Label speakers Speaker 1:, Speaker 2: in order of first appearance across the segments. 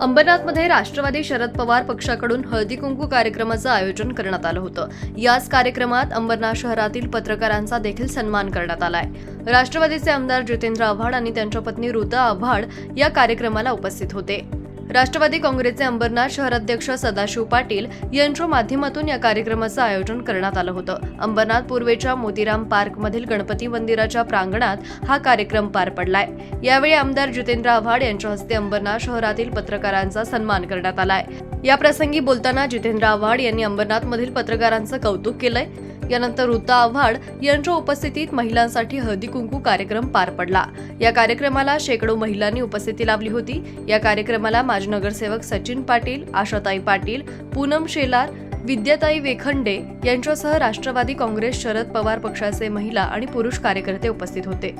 Speaker 1: अंबरनाथमध्ये राष्ट्रवादी शरद पवार पक्षाकडून हळदी कुंकू कार्यक्रमाचं आयोजन करण्यात आलं होतं. याच कार्यक्रमात अंबरनाथ शहरातील पत्रकारांचा देखील सन्मान करण्यात आलाय. राष्ट्रवादीचे आमदार जितेंद्र आव्हाड आणि त्यांच्या पत्नी ऋता आव्हाड या कार्यक्रमाला उपस्थित होते. राष्ट्रवादी काँग्रेसचे अंबरनाथ शहराध्यक्ष सदाशिव पाटील यांच्या माध्यमातून या कार्यक्रमाचं आयोजन करण्यात आलं होतं. अंबरनाथ पूर्वेच्या मोतीराम पार्कमधील गणपती मंदिराच्या प्रांगणात हा कार्यक्रम पार पडलाय. यावेळी आमदार जितेंद्र आव्हाड यांच्या हस्ते अंबरनाथ शहरातील पत्रकारांचा सन्मान करण्यात आलाय. या प्रसंगी बोलताना जितेंद्र आव्हाड यांनी अंबरनाथमधील पत्रकारांचं कौतुक केलंय. यानंतर ऋता आव्हाड यांच्या उपस्थितीत महिलांसाठी हळदी कुंकू कार्यक्रम पार पडला. या कार्यक्रमाला शेकडो महिलांनी उपस्थिती लाभली होती. या कार्यक्रमाला माजी नगरसेवक सचिन पाटील आशाताई पाटील पूनम शेलार विद्याताई वेखंडे यांच्यासह राष्ट्रवादी काँग्रेस शरद पवार पक्षाचे महिला आणि पुरुष कार्यकर्ते उपस्थित होते.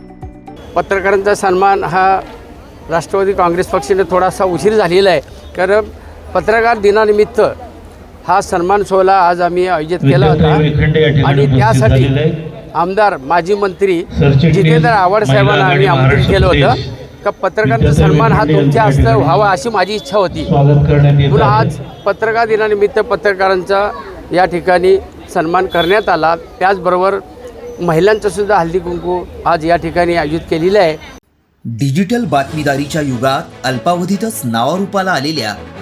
Speaker 2: पत्रकारांचा सन्मान हा राष्ट्रवादी काँग्रेस पक्षाने थोडासा उशीर झालेला आहे. कारण पत्रकार दिनानिमित्त हा सन्मान सोहळा आज आम्ही आयोजित केला होता. आणि त्यासाठी आमदार माजी मंत्री जितेंद्र आव्हाड साहेबांना आम्ही आमंत्रित केलं होतं का पत्रकारांचा सन्मान हा तुमच्या हस्ते व्हावा अशी माझी इच्छा होती. म्हणून. आज पत्रकार दिनानिमित्त पत्रकारांचा या ठिकाणी सन्मान करण्यात आला. त्याचबरोबर महिलांचं सुद्धा हल्दी कुंकू आज या ठिकाणी आयोजित केलेलं आहे.
Speaker 3: डिजिटल बातमीदारीच्या युगात अल्पावधीतच नावारूपाला आलेल्या